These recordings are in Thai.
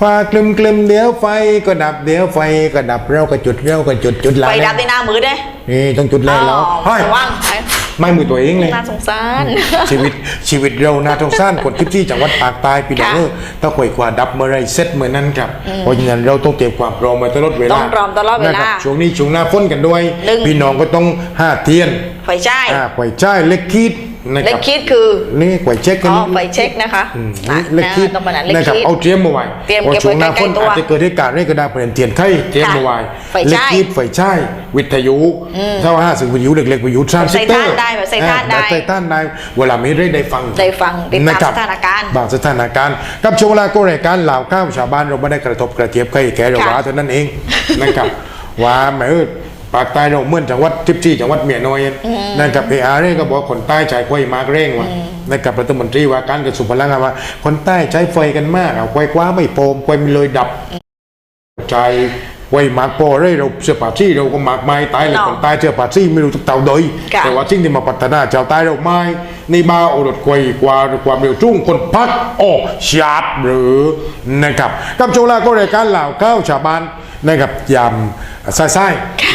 ฟ้ากลึมกลึมๆเดี๋ยวไฟก็ดับเดี๋ยวไฟก็ดับเราก็จุดเราก็จุดจุดไฟลายดับในหน้ามือเด้นี่ต้องจุดแล้วแล้วอ๋อเฮ้ยว่างไปไม่มือตัวเองเลยน่าสงสารชีวิตชีวิตเรานาทงสั้นคนทิพที่จังหวัดภาคใต้พี่น้องค่ะเออถ้าข่อยกว่าดับเมื่อไรเซ็ตเมื่อนั้นครับเพราะฉะนั้นเราต้องเตรียมความพร้อมมาตลอดเวลาต้องพร้อมตลอดเวลานะครับช่วงนี้ช่วงหน้าฝนกันด้วยหนึ่งพี่น้องก็ต้องห้าเทียนไฟใช่อ่าข่อยใช้เล็กคิดนะค เล็รักบคิดคือนี่ข่อยเช็คกันอ๋อนิดไฟเช็คนะคะอืมอะเล็กคิดนะต้องมานั้นเล็กนะครับคิดเอาเตรียมมาไว้เตรียมพอเก็บช่วงหน้าไว้ฝนใกล้ๆตัวอาจจะเกิดเหตุการณ์อะไรก็ได้เปลี่ยนเทียนไข่เตรียมมาไว้ไฟเล็กฉายคิดไฟใช้วิทยุถ้าว่าห้าสิบวิทยุเล็กๆวิทยุทรานซิสเตอร์ใส่ท่านได้แบบใส่ท่านได้ใส่ท่านได้เวลาไม่ได้ได้ฟังได้ฟังติดตามนะครับสถานการณ์บางสถานการณ์กับช่วงเวลาก็รายการเหล่าข้าวชาวบ้านเราไม่ได้กระทบกระเทียบใครแก่เราค่ะว่าเท่านั้นเองนะครับว่าแหมเออ ปากใต้เราเหมื่อนจังหวัดทิพที่จังหวัดเมียน้อยนะครับเออาเร่ก็บอกว่าคนใต้ใจควายมากเร่งว่ะนะครับรัฐมนตรีว่าการกระทรวงพลังงานว่า คนใต้ใช้ไฟกันมากเอาควายคว้าไม่โปมควายมีเลยดับใจไว้หมากโปอเร่เราเสื้อผ้าซี่เราก็หมากไม้ตายเลยเนาะคนตายเสื้อผ้าซี่ไม่รู้ทุกเต่าโดยค่ะแต่ว่าสิ่งที่มาพัฒนาชาวใต้เราไม่ในบ้าโอรสควยกว่าความเร็วจุ้งคนพักออกชาร์จหรือนะครับกับโจลาก็รายการเหล่าข้าวชาวบ้านนะครับยา มไส้ไส้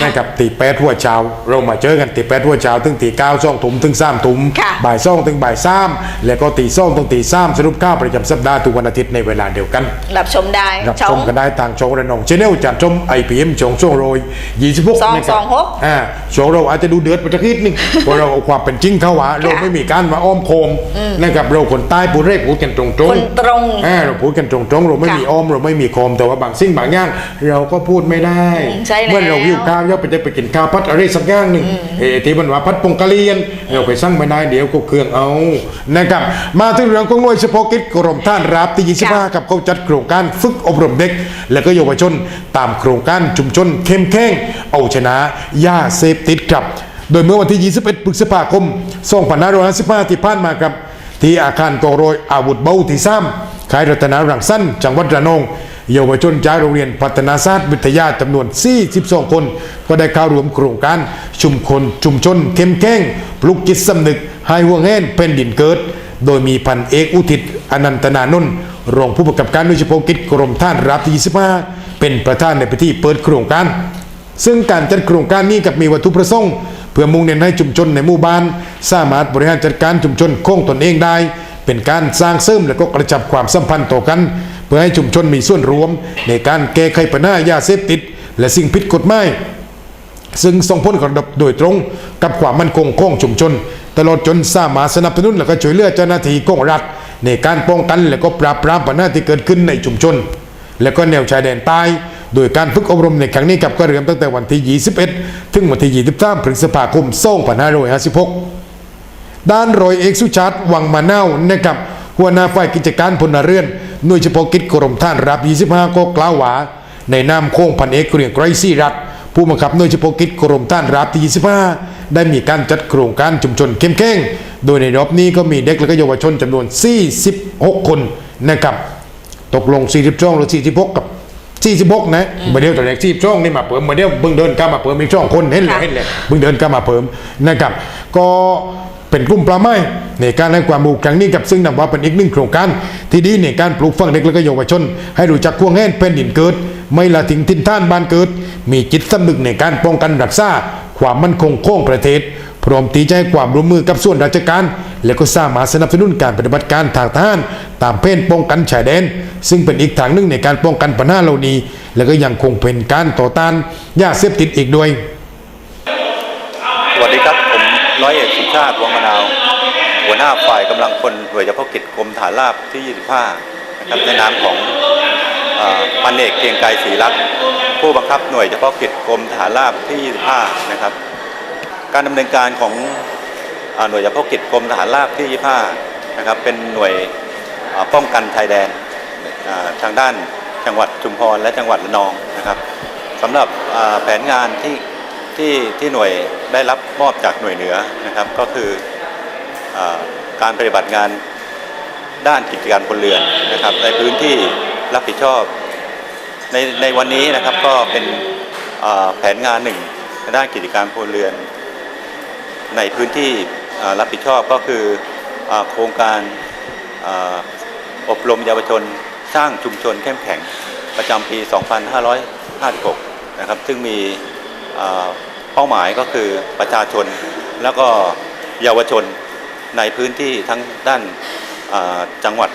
นะครับตีแปดหัวเช้าเรามาเจอกันตีแปดหัวเช้าถึงตีเก้าช่องถุมถึงสามถุมค่ะบ่ายซ่องถึงบ่ายสามแล้วก็ตีซ่องถึงตีสามสรุปข้าวประจำสัปดาห์ทุกวันอาทิตย์ในเวลาเดียวกัน รับชมได้รับช่ชองมกันได้ทางช่องระนองชแนลจัดชมไอพีเอ็มช่องช่วงโรยยี่สิบหกสองนะครับสองหกอ่าช่วงเราอาจจะดูเดือดไปสักนิดนึงเพราะเราเอาความเป็นจริงเข้าหาเราไม่มีการมาอ้อมโคมนะครับเราคนใต้พูดเรกพูดกันตรงๆคนตรงอ่าเราพูดกันตรงๆเราไม่มีค่ะอ้อมเราไม่มีโคมแต่ว่าบางสิ่งบางอย่างเราก็พูดไม่ได้ใช่แล้ว เมื่อเราหิวข้าวย่อไปจะไปกินข้าวพัดอะไรสักอย่างหนึ่งเออที่มันว่าพัดปงกะเลียนเราไปสั่งไม่ได้เดี๋ยวก็เครื่องเอานะครับมาถึงเรื่องของหน่วยเฉพาะกิจกรมท่านรับที่25กับเขาจัดโครงการฝึกอบรมเด็ก และก็เยาวชนตามโครงการชุมชนเข้มแข็งเอาชนะยาเสพติดครับ โดยเมื่อวันที่ 21พฤษภาคม2555ที่ผ่านมาครับ ที่อาคารกองโรยอาวุธเบาที่ซ้ำค่ายรัตนารังสั้นจังหวัดระนอง เยาวชนจากโรงเรียนพัฒนาศาสตร์วิทยาจำนวน 42 คน ก็ได้เข้าร่วมโครงการชุมคนชุมชนเข้มแข็งปลุกจิตสำนึกให้ห่วงแห่นเป็นดินเกิด โดยมีพันเอกอุทิศอนันตนานนท์รองผู้ประกับการหน่วยเฉพาะกิจกรมท่านรับที่ 25 เป็นประธานในพิธีเปิดโครงการ ซึ่งการจัดโครงการนี้กับมีวัตถุประสงค์เพื่อมุ่งเน้นให้ชุมชนในหมู่บ้าน สามารถบริหารจัดการชุมชนคงตนเองได้ เป็นการสร้างเสริมและก็กระชับความสัมพันธ์ต่อกัน เพื่อให้ชุมชนมีส่วนร่วม ในการแก้ไขปัญหายาเสพติด และสิ่งผิดกฎหมายซึ่งส่งผลกระทบโดยตรงกับความมั่นคงของชุมชน ตลอดจนสามารถสนับสนุนและก็ช่วยเหลือเจ้าหน้าที่ของรัฐ ในการป้องกันและก็ปราบปรามปัญหาที่เกิดขึ้นในชุมชน และก็แนวชายแดนใต้โดยการฝึกอบรมในครั้งนี้กับก็เริ่มตั้งแต่วันที่ 21 ถึงวันที่ 23 พฤษภาคม 2556 ด้านรอยเอกสุชาติวังมาเน่านะครับหัวหน้าฝ่ายกิจการพลเรือน หน่วยเฉพาะกิจกรมท่านรับ 25 ก็กล่าวว่าในนามโค้งพันเอกเกรียงไกรซีรัตผู้บังคับหน่วยเฉพาะกิจกรมท่านรับที่ 25 ได้มีการจัดโครงการชุมชนเข้มแข็งโดยในรอบนี้ก็มีเด็กและก็เยาวชนจำนวน 46 คนนะครับตกลง 42 หรือ 46 กับ 46นะเมื่อเดียวตัวแรก42นี่มาเพิ่มเมื่อเดียวเบิ่งเดินก้ามาเพิ่มอีกช่องคนเห็นเลยค่ะเห็นเลยเบิ่งเดินก้ามาเพิ่มนะครับ ก็เป็นกลุ่มปลาไม้ในการให้ความรู้ครั้งนี้กับซึ่งนำว่าเป็นอีกหนึ่งโครงการ ที่ดีในการปลูกฝังเด็กและก็เยาวชน ให้รู้จักควงแห่นเป็นดินเกิด ไม่ละทิ้งทินท่านบ้านเกิด มีจิตสำนึกในการป้องกันรักษาความมั่นคงของประเทศ พร้อมตีใจความร่วมมือกับส่วนราชการ และก็สามารถสนับสนุนการปฏิบัติการทางทหารตามเพนป้องกันชายแดน ซึ่งเป็นอีกทางหนึ่งในการป้องกันปัญหาเหล่านี้ และก็ยังคงเป็นการต่อต้านยาเสพติดอีกด้วย สวัสดีครับ ผมร้อยเอกสุชาติวังมะนาว หัวหน้าฝ่ายกำลังพลหน่วยเฉพาะกิจกรมฐานราบที่ 25 นะครับในนามของอพันเอกเกียงไกรศรีรัตน์ผู้บังคับหน่วยเฉพาะกิจกรมฐานราบที่ 25 นะครับ การดำเนินการของอหน่วยเฉพาะกิจกรมทหารราบที่ 25 นะครับ เป็นหน่วยป้องกันชายแดนทางด้านจังหวัดชุมพรและจังหวัดระนองนะครับสำหรับแผนงานที่ที่ที่หน่วยได้รับมอบจากหน่วยเหนือนะครับ ก็คืออการปฏิบัติงานด้านกิจการพลเรือนนะครับ ในพื้นที่รับผิดชอบในในวันนี้นะครับก็เป็นแผนงานหนึ่งในด้านกิจการพลเรือน ในพื้นที่รับผิดชอบก็คืออโครงการออบรมเยาวชนสร้างชุมชนเข้มแข็งประจำปี 2556 นะครับ ซึ่งมีเป้าหมายก็คือประชาชนแล้วก็เยาวชนในพื้นที่ทั้งด้านจังหวัด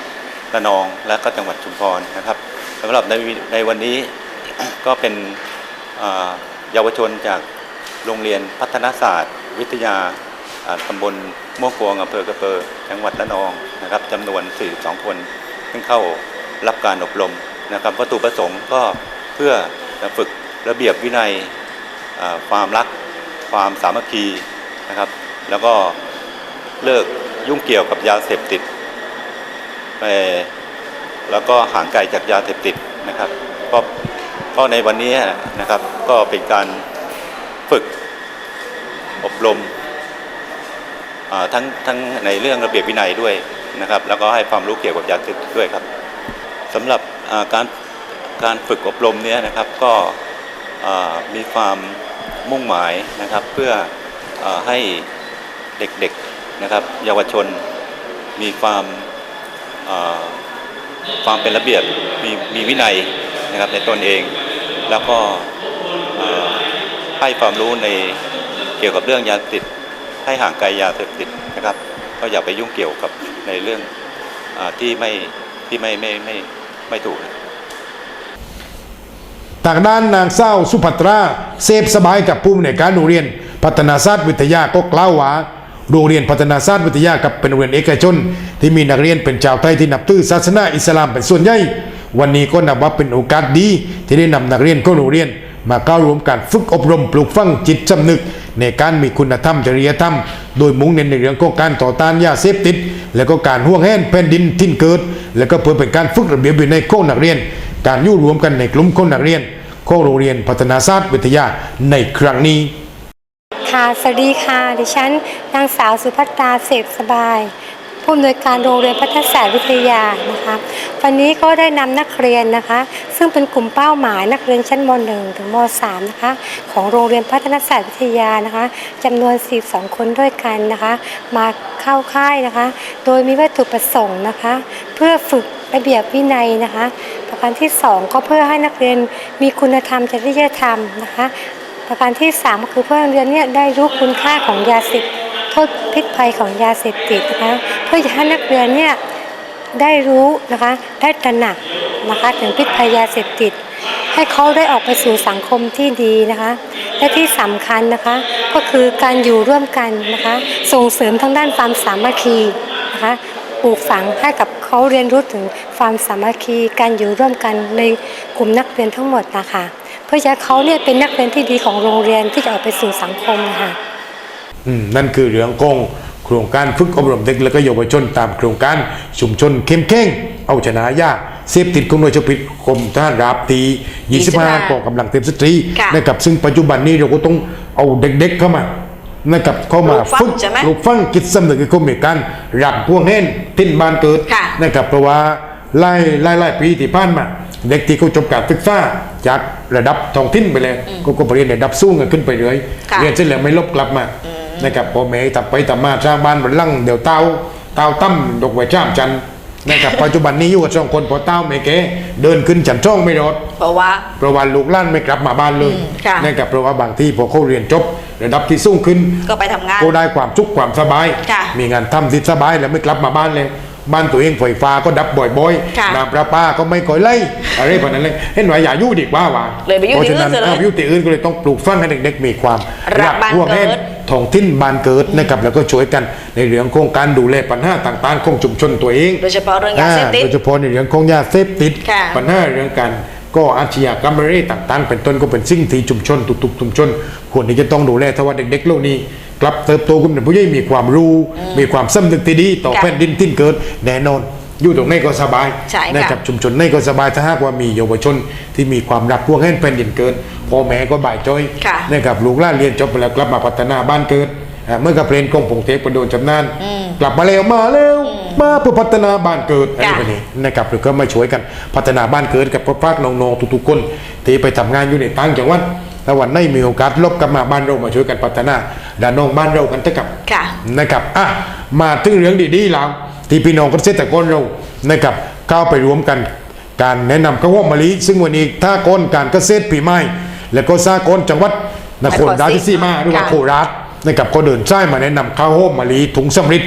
ระนองและก็จังหวัดชุมพรนะครับสำหรับในในวันนี้ก็เป็นเยาวชนจากโรงเรียนพัฒนาศาสตร์ วิทยาตำบลม่วงพวงอำเภอกระเปอจังหวัดระนองนะครับจำนวน 42 คนซึ่งเข้ารับการอบรมนะครับวัตถุประสงค์ก็เพื่อฝึกระเบียบวินัยความรักความสามัคคีนะครับ แล้วก็เลิกยุ่งเกี่ยวกับยาเสพติดไปแล้วก็ห่างไกลจากยาเสพติดนะครับก็ก็ในวันนี้นะครับก็เป็นการฝึก อบรมทั้งทั้งในเรื่องระเบียบวินัยด้วยนะครับ แล้วก็ให้ความรู้เกี่ยวกับยาเสพติดด้วยครับสำหรับการการฝึกอบรมเนี้ยนะครับก็มีความมุ่งหมายนะครับเพื่ออให้เด็กๆนะครับ เยาวชนมีความความเป็นระเบียบมีมีวินัยนะครับในตนเอง แล้วก็ให้ความรู้ใน เกี่ยวกับเรื่องยาติดให้ห่างไกลยาเสพติดนะครับ ก็อย่าไปยุ่งเกี่ยวกับในเรื่องอที่ไม่ที่ไม่ไม่ไม่ไม่ถูกทางด้านนางเศร้าสุภัตราเสพสบายกับผู้อำนการโรงเรียน พัฒนาศาสตร์วิทยาก็กล่าวว่าโรงเรียนพัฒนาศาสตร์วิทยากับเป็นโรงเรียนเอกชน ที่มีนักเรียนเป็นชาวไทยที่นับถือศาสนาอิสลามเป็นส่วนใหญ่ วันนี้ก็นับว่าเป็นโอกาสดีที่ได้นำนักเรียนเของโรงเรียน มาเข้าร่วมการฝึกอบรมปลูกฝังจิตสำนึก ในการมีคุณธรรมจริยธรรม โดยมุ่งเน้นในเรื่องของการต่อต้านยาเสพติด และก็การห่วงแหนแผ่นดินทิ้นเกิด และก็เพื่อเป็นการฝึกระเบียบวินัยของนักเรียน การยู่รวมกันในกลุ่มของนักเรียนของโรงเรียนพัฒนาศาสตร์วิทยาในครั้งนี้ ค่ะสวัสดีค่ะ ดิฉันนางสาวสุภัตราเสพสบาย ผู้อำนวยการโรงเรียนพัฒนาศาสตร์วิทยานะคะวันนี้ก็ได้นำนักเรียนนะคะ ซึ่งเป็นกลุ่มเป้าหมายนักเรียนชั้นม .1 ถึงม .3 นะคะของโรงเรียนพัฒนาศาสตร์วิทยานะคะจำนวน 42 คนด้วยกันนะคะ มาเข้าค่ายนะคะ โดยมีวัตถุประสงค์นะคะ เพื่อฝึกระเบียบวินัยนะคะ ประการที่ 2 ก็เพื่อให้นักเรียนมีคุณธรรมจริยธรรมนะคะประการที่ 3 ก็คือเพื่อนักเรียนเนี่ยได้รู้คุณค่าของยาเสพโทษพิษภัยของยาเสพติดนะคะ เพื่อจะให้นักเรียนเนี่ยได้รู้นะคะได้ตระหนักนะคะถึงพิษภัยยาเสพติด ให้เขาได้ออกไปสู่สังคมที่ดีนะคะ และที่สำคัญนะคะก็คือการอยู่ร่วมกันนะคะ ส่งเสริมทางด้านความสามัคคีนะคะปลูกฝังให้กับเขาเรียนรู้ถึงความสามัคคี การอยู่ร่วมกันในกลุ่มนักเรียนทั้งหมดนะคะเพื่อจะเขาเนี่ยเป็นนักเรียนที่ดีของโรงเรียนที่จะออกไปสู่สังคมนะคะอืมนั่นคือเรื่องของ โครงการฝึกอบรมเด็กและก็เยาวชนตามโครงการชุมชนเข้มแข็งเอาชนะยาเสพติดของหน่วยเฉพาะกิจกรมทหารราบตี25 25กองกำลังเต็มสตรีค่ะนะครับซึ่งปัจจุบันนี้เราก็ต้องเอาเด็กๆเข้ามานะครับเข้ามาปลูกฝังฝึกใช่ไหมปลูกฝังจิตสำนึกให้เขามีการรักพวกเห็นทิ้นบ้านเกิดค่ะนะครับเพราะว่าไล่ไล่ไล่ปีที่ผ่านมาเด็กที่เขาจบการศึกษาจากระดับท้องถิ่นไปเลยก็ก็ไปเรียนในระดับสูงกันขึ้นไปเรื่อยค่ะเรียนเสร็จแล้วไม่ลบกลับมา นะครับพอแม่ตับไปตับมาสร้างบ้านบนลังเดี๋ยวเต้าเต้าตั้มดอกไว้จ้ามจันทร์นะครับปัจจุบันนี้อยู่กับสองคนพอเต้าไม่เก๋เดินขึ้นจันช่องไม่รอดเพราะว่าเพราะว่าลูกหล้านไม่กลับมาบ้านเลยอืมค่ะนะครับเพราะว่าบางที่พอเขาเรียนจบระดับที่สูงขึ้น ก็ไปทำงานก็ได้ความสุขความสบายค่ะมีงานทำที่สบายแล้วไม่กลับมาบ้านเลยบ้านตัวเองไฟฟ้าก็ดับบ่อยค่ะๆน้ำประปาก็ไม่ก่อยไล่อะไรแบบนั้นเลยเห็นว่าอย่ายุ่ดีกว่าว่ะเลยไปอยู่เพราะที่ฉะนั้นอื่นเสียเลยอ้าวอยู่ที่อื่นก็เลยต้องปลูกฝังให้เด็กๆมีความรักบ้านพวกแม่เกิด ท้องถิ่นบ้านเกิดนะครับแล้วก็ช่วยกันในเรื่องของการดูแลปัญหาต่างๆของชุมชนตัวเอง โดยเฉพาะเรื่องยาเสพติดโดยเฉพาะในเรื่องของยาเสพติดค่ะปัญหาเรื่องการก็อาชญากรรมอะไรต่างๆ เป็นต้นก็เป็นสิ่งที่ชุมชนทุกๆชุมชนควรที่จะต้องดูแลถ้าว่าเด็กๆเหล่านี้กลับเติบโตขึ้นเป็นผู้ใหญ่มีความรู้ มีความสำนึกที่ดีต่อค่ะแผ่นดินที่เกิดแน่นอน อยู่ตรงไหนก็สบายใช่ค่ะ นะครับชุมชนไหนก็สบายถ้าหากว่ามีเยาวชนที่มีความรักพวกแห่งแผ่นดินเกิดพ่อแม่ก็บ่ายจ้อยค่ะนะครับลูกหลานเรียนจบไปแล้วกลับมาพัฒนาบ้านเกิดอ่าเมื่อกับเพลนกองผงเทพประโดนจำนานกลับมาแล้วมาแล้วมาเพื่อพัฒนาบ้านเกิดอะไรค่ะ แบบนี้นะครับหรือก็มาช่วยกันพัฒนาบ้านเกิดกับพ่อพากน้องๆทุกๆคนที่ไปทำงานอยู่ในต่างจังหวัดถ้าวันไหนมีโอกาสลบกลับมาบ้านเรามาช่วยกันพัฒนาด้านน้องบ้านเรากันเถอะครับ ค่ะ นะครับ อะ มาถึงเรื่องดีๆแล้ว ที่พี่น้องเกษตรกรเรานะครับเข้าไปรวมกันการแนะนำข้าวหอมมะลิซึ่งวันนี้ถ้ากนการเกษตรปีใหม่ และก็สากลจังหวัดนครราชสีมาหรือว่าค่ะโคราชนะครับก็เดินซ้ายมาแนะนำข้าวหอมมะลิถุงสำริด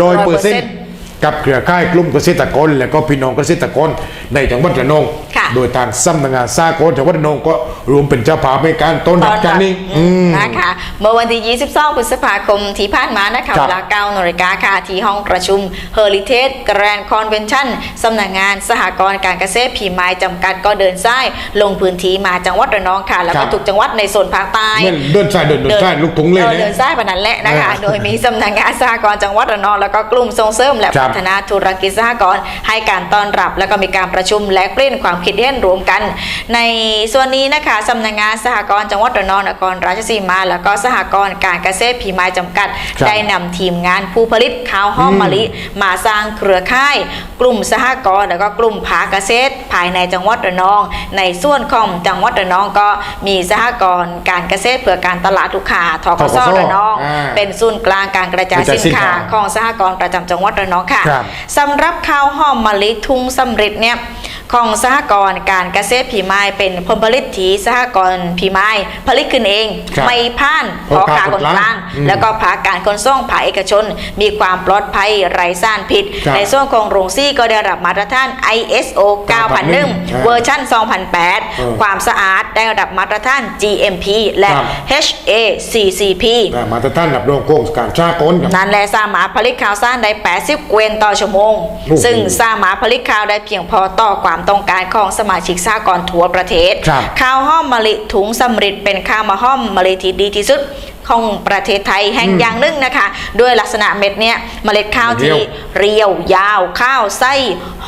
ร้อยเปอร์เซ็นต์100% กับเครือข่ายกลุ่มเกษตรกร และก็พี่น้องเกษตรกรในจังหวัดระนอง ค่ะโดยทางสำนักงานสากลจังหวัดระนองก็รวมเป็นเจ้าภาพในการต้อนรับการนี้อืม นะคะเมื่อวันที่ 22 พฤษภาคมที่ผ่านมานะคะครับเวลา9นาฬิกาค่ะ ที่ห้องประชุม Heritage Grand Convention สำนักงานสหกรณ์การเกษตรผีไม้จำกัดก็เดินซ้าย ลงพื้นที่มาจังหวัดระนองค่ะ แล้วครัก็บ ทุกจังหวัดในโซนภาคใต้เหมือนเดินซ้ายเดินเดินซ้ายลูกถุงเลยออนะเดินซ้ายแบบนั้นแหละนะคะ เออโดยมีสำนักงานสหกรณ์จังหวัดระนองแล้วก็กลุ่มส่งเสริมและครับพัฒนาธุรกิจสหกรณ์ให้การต้อนรับแล้วก็มีการประชุมและเปลี่ยนความคิดเห็นรวมกัน ในส่วนนี้นะคะสำนักงานสหกรณ์จังหวัดระนองนครราชสีมา แล้วก็สหกรณ์การเกษตรผีไม้จำกัดครับได้นำทีมงานผู้ผลิตข้าวหอมมะลิมาสร้างเครือข่าย กลุ่มสหกรณ์แล้วก็กลุ่มภาคเกษตร ภายในจังหวัดระนอง ในส่วนของจังหวัดระนองก็มีสหกรณ์การเกษตรเพื่อการตลาดลูกค้าทกธกสสระนองอ่าเป็นศูนย์กลางการกระจายกระจายสินค้าสินค้าของสหกรณ์ประจำจังหวัดระนองค่ะครับสำหรับข้าวหอมมะลิทุ่งสำเร็จเนี่ย ของสหกรณ์การเกษตรผีไม้เป็นผลผลิตที่สหกรณ์ผีไม้ผลิตขึ้นเอง ครับไม่ผ่านพอขาคนกลาง อืมแล้วก็ภาคการขนส่งภาคเอกชน มีความปลอดภัยไร้สารพิษ ครับในส่วนของโรงซี่ก็ได้รับมาตรฐาน ISO 9001เวอร์ชันอ2008 ความสะอาดได้รับมาตรฐาน GMP และ ครับ HACCP อ่ามาตรฐานรับรองโครงการสากลครับ นั่นแหละสามารถผลิตข้าวสารได้ 80 เกวียนต่อชั่วโมง โอ้โหซึ่งสามารถผลิตข้าวได้เพียงพอต่อความต้องการของสมาชิกสหกรณ์ทั่วประเทศครับข้าวหอมมะลิถุงสำริดเป็นข้าวมะห้อมมะลิที่ดีที่สุด ของประเทศไทยแห่งอย่างหนึ่งนะคะ ด้วยลักษณะเม็ดเนี้ยเมล็ดข้าวที่เรียวยาวข้าวไส้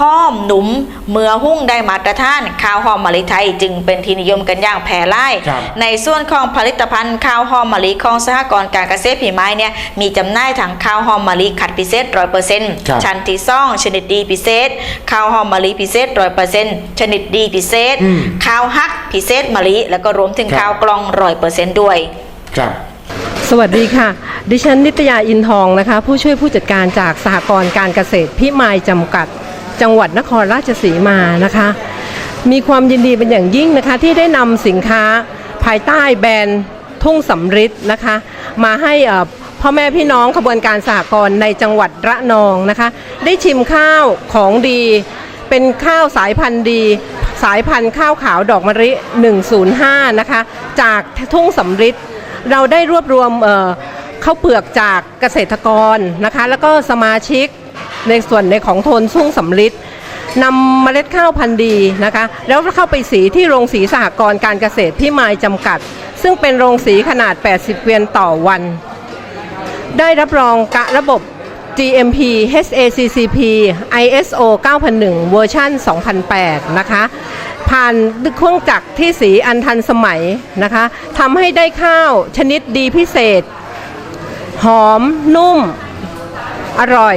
ห้อมหนุมเมื่อหุ้งได้มาตรฐาน ข้าวหอมมะลิไทยจึงเป็นที่นิยมกันอย่างแพร่หลายครับในส่วนของผลิตภัณฑ์ข้าวหอมมะลิของสหกรณ์การเกษตรผีไม้เนี่ยมีจำหน่ายทั้งข้าวหอมมะลิขัดพิเศษร้อยเปอร์เซ็นต์ครับชั้นที่ซ่องชนิดดีพิเศษ ข้าวหอมมะลิพิเศษร้อยเปอร์เซ็นต์ชนิดดีพิเศษอืมข้าวฮักพิเศษมะลิแล้วก็รวมถึงครับข้าวกล้องร้อยเปอร์เซ็นต์ด้วย ครับ สวัสดีค่ะ ดิฉันนิตยาอินทองนะคะ ผู้ช่วยผู้จัดการจากสหกรณ์การเกษตรพิมายจำกัด จังหวัดนครราชสีมานะคะ มีความยินดีเป็นอย่างยิ่งนะคะ ที่ได้นำสินค้าภายใต้แบรนด์ทุ่งสำริดนะคะ มาให้พ่อแม่พี่น้องขบวนการสหกรณ์ในจังหวัดระนองนะคะ ได้ชิมข้าวของดี เป็นข้าวสายพันธุ์ดีสายพันธุ์ข้าวขาวดอกมะลิ 105 นะคะ จากทุ่งสำริด เราได้รวบรวมเข้าวเปลือกจากเกษตรกรนะคะ แล้วก็สมาชิกในส่วนในของโทนสุ่งสำลิดนำเมล็ดข้าวพันธุ์ดีนะคะ แล้วเข้าไปสีที่โรงสีสหกรณ์การเกษตรพิมายจำกัด ซึ่งเป็นโรงสีขนาด 80 เกวียนต่อวัน ได้รับรองกะระบบ GMP HACCP ISO 9001 เวอร์ชัน2008 นะคะ ผ่านเครื่องจักรที่สีอันทันสมัยนะคะทำให้ได้ข้าวชนิดดีพิเศษ หอมนุ่ม อร่อย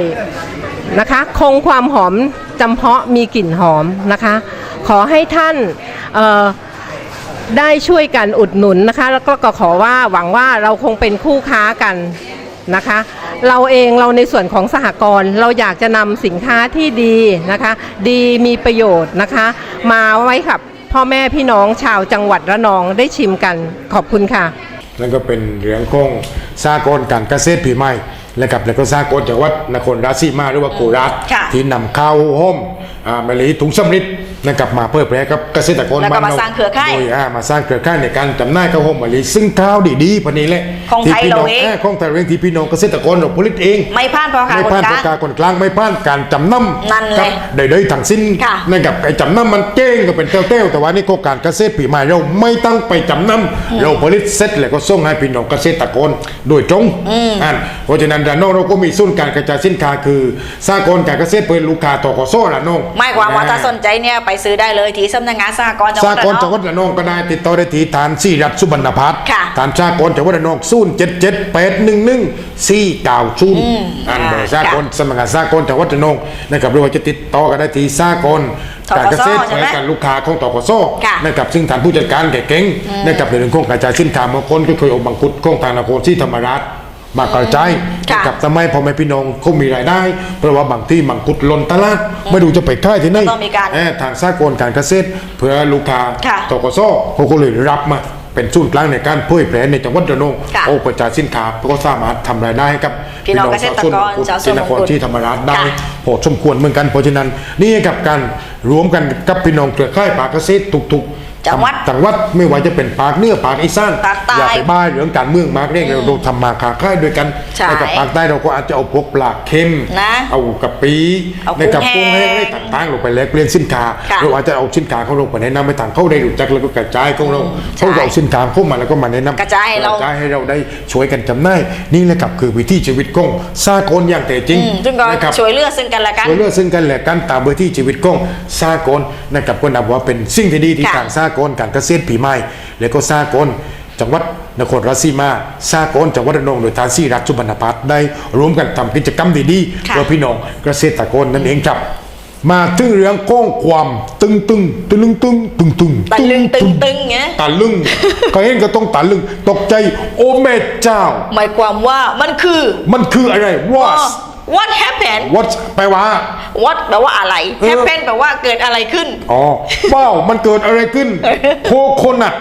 นะคะ คงความหอมจำเพาะมีกลิ่นหอมนะคะ ขอให้ท่านได้ช่วยกันอุดหนุนนะคะ แล้วก็ขอว่าหวังว่าเราคงเป็นคู่ค้ากัน นะคะ เราเองเราในส่วนของสหกรณ์เราอยากจะนำสินค้าที่ดีนะคะ ดีมีประโยชน์นะคะ มาไว้กับพ่อแม่พี่น้องชาวจังหวัดระนองได้ชิมกันขอบคุณค่ะ นั่นก็เป็นเรื่องของสากลการเกษตรผีไม้และกับแล้วก็สากลจังหวัดนครราชสีมาหรือว่าโคราชค่ะที่นำข้าวห้อมอ่ามะลิถุงสำริด นะครับมาเพื่อแพร่กับเกษตรกรแล้วก็บ้นมาสร้างเครือข่ายโดยอ่ามาสร้างเครือข่ายในการจำหน่ายข้าวหอมมะลิซึ่งข้าวดีๆพันนี้แหละของที่ไทยพี่น้องเราเองอ่าของไทยเราเองที่พี่น้องเกษตรกรเราผลิตเอง ไม่ผ่านพอขาไม่คนผ่านกปลางระกาคนกลางไม่ผ่านการจำนำนั่นแหละกับใดๆทั้งสิ้นค่ะนะครับไอ้จำนำมันเก้งก็เป็นเต้วๆแต่ว่านี่โครงการเกษตรผีไม้เราไม่ต้องไปจำนำเราผลิตเสร็จแล้วก็ส่งให้พี่น้องเกษตรกรโดยตรงอันเพราะฉะนั้นด้านนอกเราก็มีศูนย์การกระจายสินค้าคือสากลการเกษตรเพื่อลูกค้าตกสละน้องไม่ความว่าถ้าสนใจเนี่ยไปซื้อได้เลยที่สำนักงานสหกรณ์จังหสาวัดกระลนจังหอวัง ดระนองก็ได้ติดต่อได้ที่ฐานสี่รัฐสุบรรณพัฒน์ค่ะ ฐานสากลจังหวัดระนองศูนย์เจ็ดเจ็ดแปดหนึ่งหนึ่งสี่เก้าศูนย์อันเบอร์สากลสำนักงานสากลจังหวัดระนองนะครับหรือว่าจะติดต่อกันได้ที่สากลการเกษตรใช่ไหมและการลูกค้าของตกสค่ะนะครับซึ่งฐานผู้จัดการแก่เก่งนะครับในเรื่องของกระจายสินค้าบางคนก็เคยออกบังคุดของทางนครศรีธรรมราช มากระจายค่ะกับทำไมพ่อแม่พี่น้องเขามีรายได้ เพราะว่าบางที่มังคุดหล่นตลาด ไม่รู้จะไปค่ายที่ไหนต้องมีการเอ่อทางสากลการเกษตร เพื่อลูกค้าค่ะ ตกสเขาก็เลยรับมาเป็นศูนย์กลางในการเผยแพร่ในจังหวัดระนองค่ะโอ้ประจาสินค้าก็สามารถทำรายได้ให้กับพี่น้องเกษตรกรชาวสวนที่นครมงกุฎที่ธรรมราชได้ค่ะโหสมควรเหมือนกันเพราะฉะนั้นนี่กับการรวมกันกับพี่น้องเครือข่ายปากเกษตรทุกๆ จังหวัดจังหวัดไม่ว่าจะเป็นปากเหนือปากอีสานปากใต้อย่าไปบ้าเรื่องการเมืองมากเร่งเราทำมาค้าขายด้วยกันใช่ในกับปากใต้เราก็อาจจะเอาพวกปลาเค็มนะเอากะปิเอาในกับกุ้กุ้งงแห้แห้งงอะไรต่างๆลงไปแลกเปลี่ยนสินค้าค่ะเราอาจจะเอาสินค้าเขาลงไปแนะนำไปต่างเขาได้รู้จักแล้วก็กระจายของเราใช่เขาก็เอาสินค้าเข้ามาแล้วก็มาแนะนำกระจายให้เรากระจายให้เราได้ช่วยกันจำหน่ายนี่แหละครับคือวิถีชีวิตของสากลอย่างแต่จริงอืมซึ่งก็นะครับช่วยเหลือซึ่งกันและกันช่วยเหลือซึ่งกันและกันตามเบอร์ที่ชีวิตของสากลนะครับก็นับว่าเป็นสิ่งที่ดีที่ค่ะทางสากลการเกษตรผีไม้และก็สากลจังหวัดนครราชสีมาสากลจังหวัดระนองโดยทางซี่รัฐสุบรรณพัฒน์ได้ร่วมกันทำกิจกรรมดีๆค่ะเพื่อพี่น้องเกษตรกรนั่นเองครับมาถึงเรื่องก้องความตึงตึงตึงตึงตึงตึงตะลึงตึงตึงเงี้ยตะลึงก็เห็นก็ต้องตะลึงตกใจโอ้แม่เจ้า หมายความว่ามันคือ มันคืออะไร what what happened what แปลว่า what แปลว่าอะไรเออ happen แปลว่าเกิดอะไรขึ้น อ๋อว้าวมันเกิดอะไรขึ้น โคโคนัท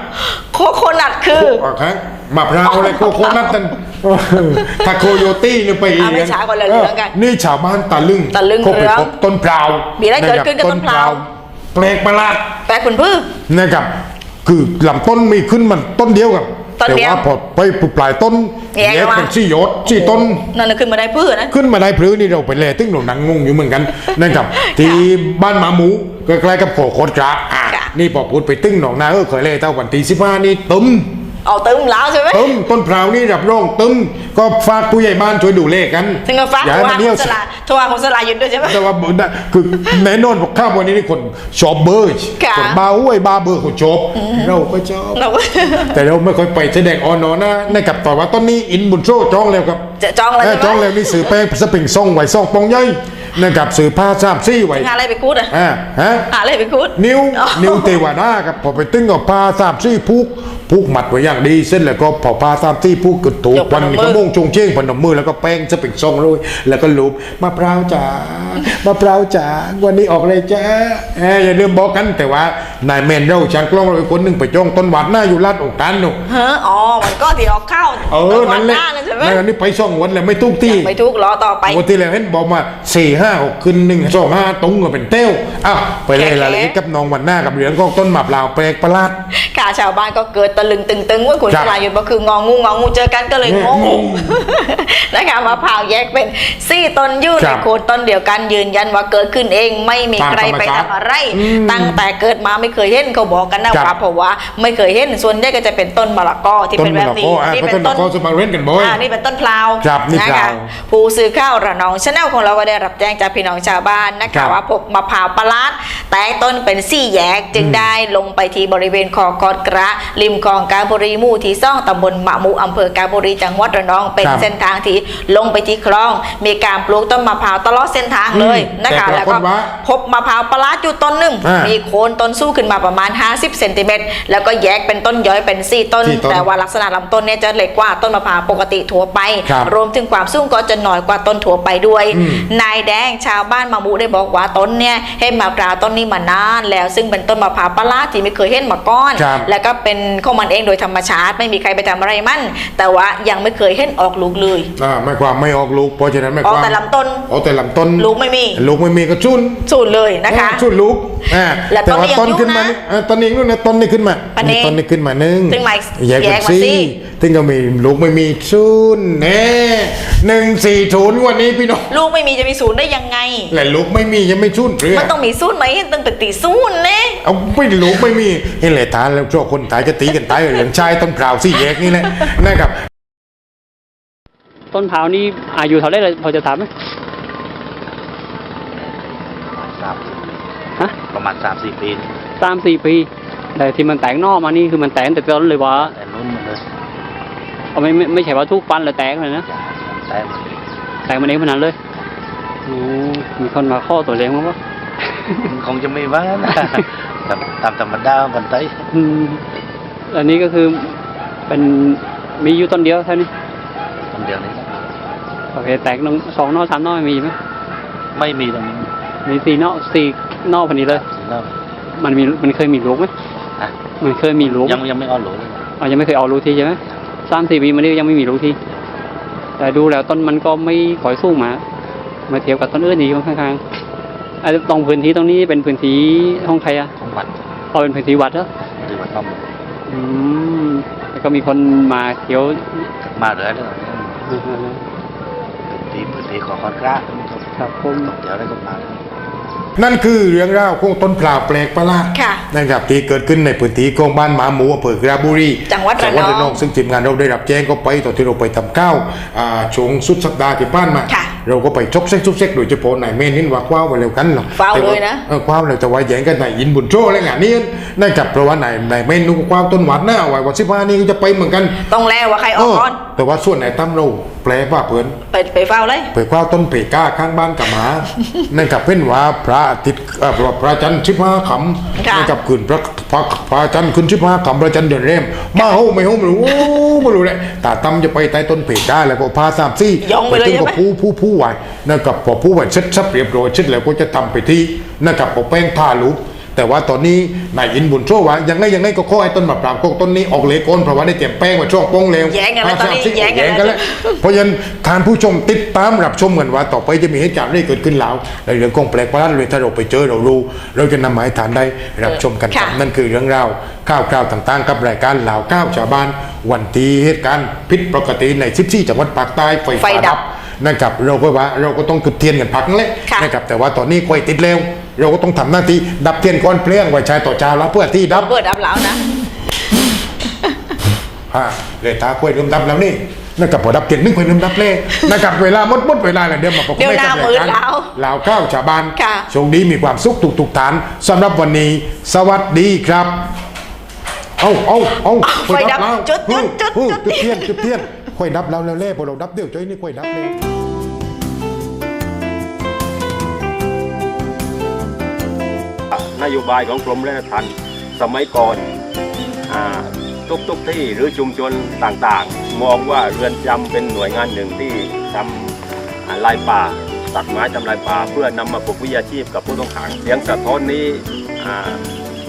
โคโคนัทคืออะครับมะพร้าวอะไรโคโคนัทนั่นเออถ้าโคโยตี้เนี่ยไปอีอะไม่ช้าก่อนเลยเหลืองกัน นี่ชาวบ้านตะลึงตะลึงเขาไปเหลืองพบต้นพร้าวมีอะไรเกิดขึ้นกับต้นพร้าวแปลกประหลาดแปลคุณพืชนะครับ คือลำต้นมีขึ้นมันต้นเดียวกับ ต้นแต่เดียวว่าพอไปปลายต้นแยกออกมา เป็นสี่ยอดสี่ต้น นั่นนะ ขึ้นมาได้พืชนะขึ้นมาได้พลื้นี่เราไปแลตึ้งหนูนังงงอยู่เหมือนกัน นะครับที่บ้านหมาหมูใกล้ๆกับโขโคตรกระอะค่ะ นี่พอพูดไปตึ้งหนองนาเออเคยเลยเท่าวันที่สิบห้านี่ตึม เอาตึมแล้วใช่ไหมตึมต้นพร้าวนี่รับรองตึมก็ฝากผู้ใหญ่บ้านช่วยดูเลขกันถึงกับฟ้าอย่าโทรให้มัหานเนี้คุยวณสลาโทรหาคุณสลาหยุดด้วยใช่ไหมแต่ว่าคือแน่นอนบอกข้ามวันนี้นี่คนชอบเบอร์ค่ะคนบ้าห้วยบ้าเบอร์คนชอบเราก็ชอบเราแต่เราไม่ค่อยไปแสดงออนอนะนะครับแต่ว่าตอนนี้อินบุญโซ่จองแล้วครับจะจองแล้วเอใช่อไหมจองแล้วนี่สื่อแป้งสปริงซ่องไหวซ่องปองย่อยนะครับสื่อผ้าสามซี่ไหวหาอะไรไปคูดอะอ่าฮะหาอะไรไปคูดนิ้วอ๋อนิ้วเทวดาครับพอไปตึ้งกับผ้าสามซี่ผูก ผูกหมัดไว้อย่างดีเส้นแล้วก็พอผ้าสามซี่ผูกกึดถูกยกพวันนมมือก็ม่งชงเช่งพนมมือแล้วก็แป้งสปริงซ่องโรยแล้วก็ลูบมะพร้าวจ๋ามะพร้าวจ๋าวันนี้ออกเลยจ้าเอ้ยอย่าลืมบอกกันแต่ว่านายแมนเราช่างกล้องเราอีกคนหนึ่งไปจ้องต้นหวาดหน้าอยู่ลาดอกกันหนูเฮ้ออ๋อมันก็ที่ออกเข้าเออนั่นแหละวัานั่นใช่ไหมนั่นนี่ไปช่องวันแล้วไม่ทุกที่ไม่ทุกรอต่อไปปกติแล้วเห็นบอกมาสี่ห้าหกขึ้นหนึ่งสองห้าตรงก็เป็นเต้วอ้าวไปเลยแค่ละเลยกับน้องวันหน้ากับเหลืองก็ต้นหมากลาวแปลกประหลาดค่ะชาวบ้านก็เกิดตะลึงตึงตึงว่าคุณครัสบลาหยุดก็คืององูงองูเจอกันก็เลยงงงงนะคะมะพร้าวแยกเป็นซี่ต้นยืดครัในบโคนต้นเดียวกันยืนยันว่าเกิดขึ้นเองไม่มีตามใครธรรมไปชาติทำอะไรอืมตั้งแต่เกิดมาไม่เคยเห็นเขาบอกกันนะครับว่าเพราะว่าไม่เคยเห็นส่วนใหญ่ก็จะเป็นต้นมะละกอที่ต้เป็นนมะแบบละนี้กออะนี่เพราะเป็ต้นนมะต้นละกอสมัครเล่นกันบ่อยอ่านี่เป็นต้นพลาวครับนี่นะพลาคะวผู้สื่อข่าวระนองชาแนลของเราก็ได้รับแจ้งจากพี่น้องชาวบ้านนะครัคะบว่าพบมะพร้าวประหลาดแตกต้นเป็นสี่แยกจึงได้ลงไปที่บริเวณคลองกอดกระริมคลองกาญบุรีหมู่ที่ซ่องตำบลหมะหมูอำเภอกาญบุรีจังหวัดระนอง เป็นครับเส้นทางที่ลงไปที่คลอง มีการปลูกต้นมะพร้าวตลอดเส้นทางเลยอืมนะคะแต่ปแล้ราวกก็ฏว่าพบมะพร้าวประหลาดอยู่ต้นหนึ่งอ่ามีมีโคนต้นสู้ขึ้นมาประมาณ 50เซนติเมตรแล้วก็แยกเป็นต้นย้อยเป็นสี่ต้น สี่ต้นแต่ว่าลักษณะลำต้นเนี่ยจะเล็กกว่าต้นมะพร้าวปกติทั่วไป ครับรวมถึงความสูงก็จะน้อยกว่าต้นถั่วไปด้วย อืม นายแดงชาวบ้านมามุได้บอกว่าต้นเนี่ยเห็นมะพร้าวต้นนี้มานานแล้วซึ่งเป็นต้นมะพร้าวประหลาดที่ไม่เคยเห็นมาก่อน ครับ แล้วก็เป็นของมันเองโดยธรรมชาติไม่มีใครไปทำอะไรมัน แต่ว่ายังไม่เคยเห็นออกลูกเลยอ่าไม่ความไม่ออกลูกเพราะฉะนั้นไม่อคอกวามแต่ลำต้นออกแต่ลำต้นลูกไม่มีลูกไม่มีก็ชุนสูตรเลยนะคะเออชุนลูกอ่าและแต่ว่าต้ต้นนนี้ขึ้นมายังอยู่นะนี่อ่าต้นนี้นู่นนะต้นนี้ขึ้นมาอันนี้ต้นนี้ขึ้นมาหนึ่งถึงมาแยกแยเป็นกมาสี่สี่ถึงก็มีลูกไม่มีชุนแน่หนึ่งสี่ศูนย์วันนี้พี่น้องลูกไม่มีจะมีศูนย์ได้ยังไงและลูกไม่มียังไม่ชุนเรือมันต้องมีศูนย์ไหมเห็นตั้งแต่ตีศูนย์เน่เอาไม่ลูกไม่มีเห็นแหละทานแล้วชั่วคนตายจะตีกันตายเหลืองชายต้นพราวสี่แยกนี่แหละนะครับ ต้นพร้าวนี่อายุเท่าไหรเลยพอจะถามไหมสามฮะประมาณสามสี่ปีนี่สามสี่ปีแต่ที่มันแตกนอกมานี่คือมันแตกแต่ต้นเลยว่าแต่รุ่นมันเลยเอาไม่ไม่ไม่ใช่ว่าทุกปันแล้วแตกเลยนะแต่แตกมันเองขนาดเลยโอ้มีคนมาข้อตัวแรงมั้งวะมันคงจะไม่ว่านะตามตามธรรมดาบันได อืมอันนี้ก็คือเป็นมีอยู่ต้นเดียวเท่านี้คนเดียวนี้นะประเภทแตกน้องสองนอกสามนอกมีไหมไม่มีตรงนี้มีสี่นอกสี่นอกพันนี้เลยแล้วมันมีมันเคยมีลูกไหมอะมันเคยมีลูกยังยังไม่เอาหลูเลยเอายังไม่เคยเอาลูกทีใช่ไหมสามสี่ปีมานี้ยังไม่มีลูกทีแต่ดูแล้วต้นมันก็ไม่ค่อยสู้มามาเทียบกับต้นอื่นดีข้างๆอาจจะตรงพื้นที่ตรงนี้เป็นพื้นที่ห้องใครอะของวัดเอาเป็นพื้นที่วัดเหรอที่วัดบ้าน อืมแล้วก็มีคนมาเที่ยวมาเลยเลยพื้นที่พื้นที่ของคอนกราครับผมเดี๋ยวอะไรก็มาเลย นั่นคือเรื่องราวของต้นพลาวแปลกประหลาดค่ะนะครับที่เกิดขึ้นในพื้นที่ของบ้านหมาหมูอำเภอกระบุรีจังหวัดระนองระนองซึ่งทีมงานเราได้รับแจ้งก็ไปตอนที่เราไปทำข้าวอ่าช่วงสุดสัปดาห์ที่ผ่านมาค่ะเราก็ไปชกเซ็กซุกเซ็กโดยเฉพาะนายเมนินว่าคว้าวไปเร็วกันเนาะคว้าวแต่เลยนะเออคว้าวเลยแต่ว่าแย่งกันนายอินบุญโชและงานนี้นะครับเพราะว่านายนายเมนนุกคว้าวต้นหวานหน้าไว้วันสิบห้านี่ก็จะไปเหมือนกัน ต้องแล้วว่าใครออกก่อนเออ แต่ว่าส่วนไหนตั้มเราแปลว่าเพิ่นไปไปเฝ้าเลยไปคว้าต้นเพก้าข้างบ้านกับหมานั่นกับเป็นว่าพระอาทิตย์เอ่อพระพระจันทร์ชิบห้าขำค่ะนั่นกับขึ้นพระพระพระจันทร์ขึ้นชิบห้าขำพระจันทร์เดือนเร่มมาโหไม่โหไม่รู้โอ้ไม่รู้เลยตาตั้มจะไปใต้ต้นเพก้าแล้วก็พาสามซี่ย่องไปเลยถึงใช่ก็ไหมผู้ผู้ผู้ไหวนั่นกับพอผู้ไหวเช็ดซับเรียบร้อยเช็ดแล้วก็จะทำไปที่นั่นกับพอแป้งทาลูก แต่ว่าตอนนี้นายอินบุญโชว่ายังไงยังไงก็ขอให้ต้นมะพร้าวโคกต้นนี้ออกเลยก้นเพราะว่าได้เตรียมแป้งมาช่วงโป้งเร็วแย้งกันแล้วตอนนี้พาสามซี่แย้งกันแล้วกันแล้วเพราะฉะนั้นทานผู้ชมติดตามรับชมกันว่าต่อไปจะมีเหตุการณ์อะไรเกิดขึ้นแล้วในเรื่องของแปลกประหลาดเลยถ้าเราไปเจอเรารู้เราจะนำมาให้ทานได้รับชมกันครับค่ะนั่นคือเรื่องราวข่าวคราวต่างๆ กับรายการเหล่าก้าวชาวบ้านวันที่เหตุการณ์ผิดปกติใน14จังหวัดภาคใต้ไฟไฟฟ้าดัดับบนะครับเราก็ว่าเราก็ต้องจุดเทียนกันพักนั่นแหละค่ะนะครับแต่ว่าตอนนี้ไฟติดเร็ว เราก็ต้องทำหน้าที่ดับเทียนก้อนเปลี่ยงไว้ใช้ต่อชาวแล้วเพื่อที่ดับเปิดอับแล้วนะฮะเลยตาคุยลืมดับแล้วนี่นะครับพอดับเทียนนึกคุยลืมดับเลยนะครับเวลาหมดหมดเวลาแล้วเดี๋ยวมาพบกัเดี๋ยวหน้ามืดแล้วลาวข้าวชาวบ้านค่ะโชคดีมีความสุขทุกทุกๆฐานสำหรับวันนี้ สวัสดีครับเอาเอาเอาไฟดับแล้วจุดจุดจุดเออจุดจุดเทียนจุดเทียนค่อยดับแล้วแล้วเล่พอเราดับเดี๋ยวจ้อยนี่ค่อยดับเลย นโยบายของกรมราชทัณฑ์สมัยก่อนอทุกทุกๆที่หรือชุมชนต่างๆ มองว่าเรือนจำเป็นหน่วยงานหนึ่งที่ทำอ่าลายป่าตัดไม้ทำลายป่า เพื่อนำมาฝึกวิชาชีพกับผู้ต้องขังเสียงสะท้อนนี้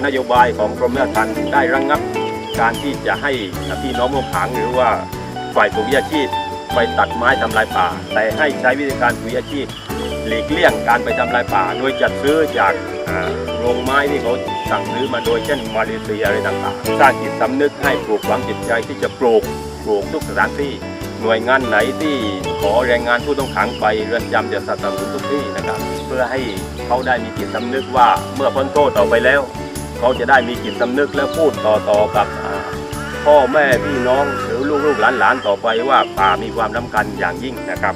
นโยบายของกรมราชทัณฑ์ได้ระงงับการที่จะให้พี่น้องผู้ต้องขังหรือว่าฝ่ายฝึกวิชาชีพไปตัดไม้ทำลายป่า แต่ให้ใช้วิธีการฝึกวิชาชีพ หลีกเลี่ยงการไปทำลายป่า โดยจัดซื้อจากโรงไม้ที่เขาสั่งซื้อมาโดยเช่นมาเลเซียอะไรต่างๆสร้างจิตสำนึกให้ปลูกฝังจิตใจที่จะปลูกปลูกทุกสถานที่หน่วยงานไหนที่ขอแรงงานผู้ต้องขังไปเรือนจำจะสนับสนุนทุกที่นะครับ เพื่อให้เขาได้มีจิตสำนึกว่าเมื่อพ้นโทษออกไปแล้ว เขาจะได้มีจิตสำนึกและพูดต่อๆกับพ่อแม่พี่น้องหรือลูกๆหลานๆต่อไปว่าป่ามีความสำคัญอย่างยิ่งนะครับ